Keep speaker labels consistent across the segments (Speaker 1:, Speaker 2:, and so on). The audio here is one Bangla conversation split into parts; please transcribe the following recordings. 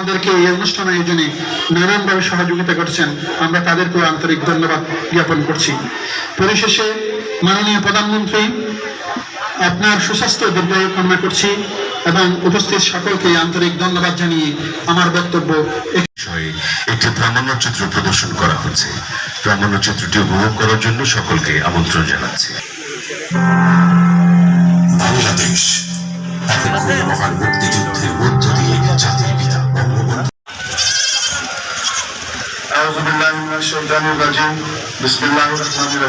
Speaker 1: আমাদেরকে এই অনুষ্ঠান আয়োজনে নানানভাবে সহযোগিতা করছেন। আমরা তাদেরকেও আন্তরিক ধন্যবাদ জ্ঞাপন করছি। পরিশেষে মাননীয় প্রধানমন্ত্রী, আপনার সুস্বাস্থ্য দীর্ঘায়ু কামনা করছি এবং উপস্থিত সকলকে আন্তরিক ধন্যবাদ জানিয়ে আমার বক্তব্য
Speaker 2: একটি প্রামাণ্যচিত্র প্রদর্শন করা হচ্ছে। প্রামাণ্যচিত্রটি উপভোগ করার জন্য সকলকে আমন্ত্রণ জানাচ্ছি। বাংলাদেশ মহান মুক্তিযুদ্ধের
Speaker 1: শৈতানের
Speaker 2: রাজিম বিসমিল্লাহ রহমান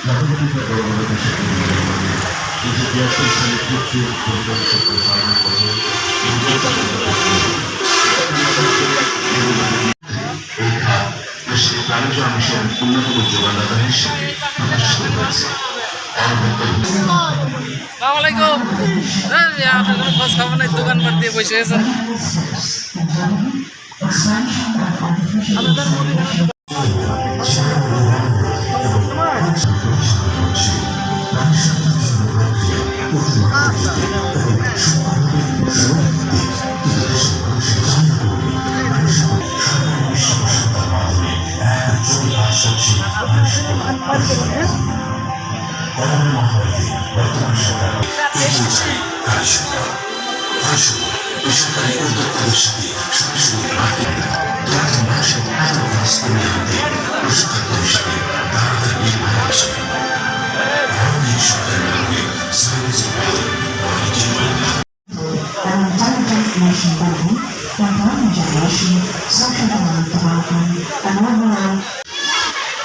Speaker 2: Thank you. অন্যতম যোগানদাতা
Speaker 3: দোকান পাট দিয়ে বসে
Speaker 4: Nation building, employment social development, and overall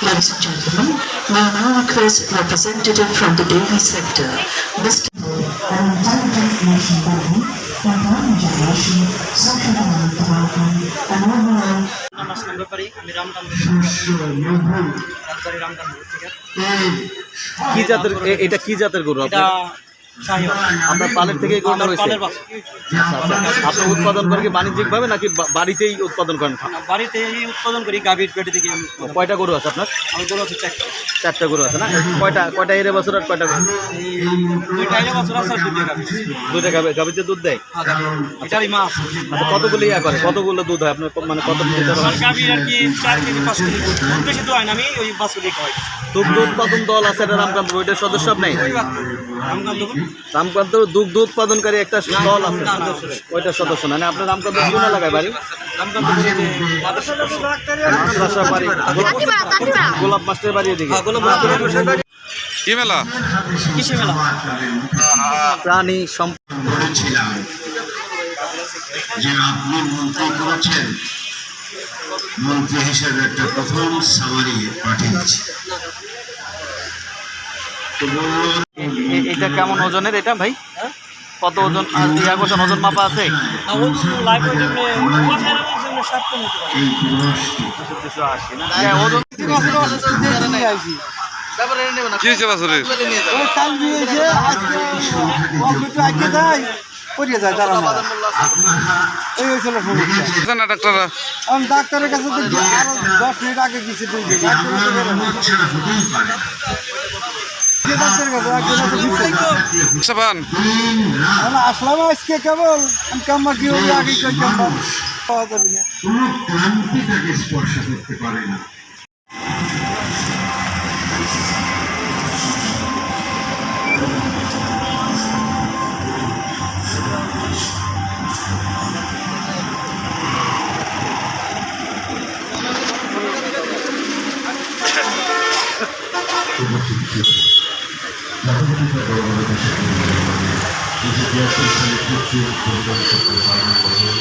Speaker 4: Ladies and gentlemen, we now request representative from the dairy sector, Mr.
Speaker 3: নাম আসলাম ব্যাপারী আমি রামদান রাজবাড়ি রামদান থেকে
Speaker 5: কি জাতের এটা কি জাতের গরু
Speaker 3: এটা
Speaker 5: আপনার পালের গরুটা আচ্ছা, আচ্ছা। আপনি উৎপাদন করেন কি বাণিজ্যিক ভাবে নাকি বাড়িতেই উৎপাদন করেন?
Speaker 3: বাড়িতে এই উৎপাদন করি গাভীর পেটে থেকে
Speaker 5: কয়টা গরু আছে আপনার?
Speaker 3: আমার গরু হচ্ছে চারটা।
Speaker 5: চারটা গরু আছে না? কয়টা কয়টা এর বছর আর কয়টা
Speaker 3: দুইটা আইলে বছর আছে দুইটা গাভী
Speaker 5: দুইটা গাবিতে দুধ দেয়?
Speaker 3: হ্যাঁ। এটারই মা আছে
Speaker 5: আচ্ছা কতগুলো ইয়া করে? কতগুলো দুধ হয়? আপনার মানে কত লিটার হয়?
Speaker 3: গাভীর আর কি চার কেজি পাঁচ কেজি দুধ। বেশি তো হয় না আমি ওই বাছুরি খাওয়াই।
Speaker 5: উৎপাদন দল আছে এটা রামকান্ত ওইটার সদস্য আপনি?
Speaker 3: রামকান্ত
Speaker 5: দুগ্ধ উৎপাদনকারী একটা দল আছে। ওইটার সদস্য না না আপনার রামকান্ত কোন এলাকায় বাড়ি? গোলাপ- মাস্টার বাড়ি এদিকে।
Speaker 3: হ্যাঁ।
Speaker 6: কি মেলা?
Speaker 3: কৃষি মেলা?
Speaker 5: প্রাণী সম্প
Speaker 2: বলেছিলাম যে আপনি মন্ত্রী করেছেন মন্ত্রী হিসেবে একটা প্রথম সামারি পাঠিয়েছি।
Speaker 5: এটা কেমন ওজনের এটা ভাই? কত ওজন? ওজন মাপা আছে।
Speaker 2: এই
Speaker 5: না হ্যাঁ,
Speaker 6: ডাক্তাররা
Speaker 7: কাছে তো গিয়ে আরও দশ মিনিট আগে গেছি দুই
Speaker 6: সাবান
Speaker 7: আসলাম আজকে কেবল। কাম্মা কি হবে আগে পাওয়া যাবে না
Speaker 2: কোনো ক্লান্তি তাকে স্পর্শ করতে পারে না। বিদ্যার্থীর সঙ্গে কৃত্রিম যোগদান করতে পারবেন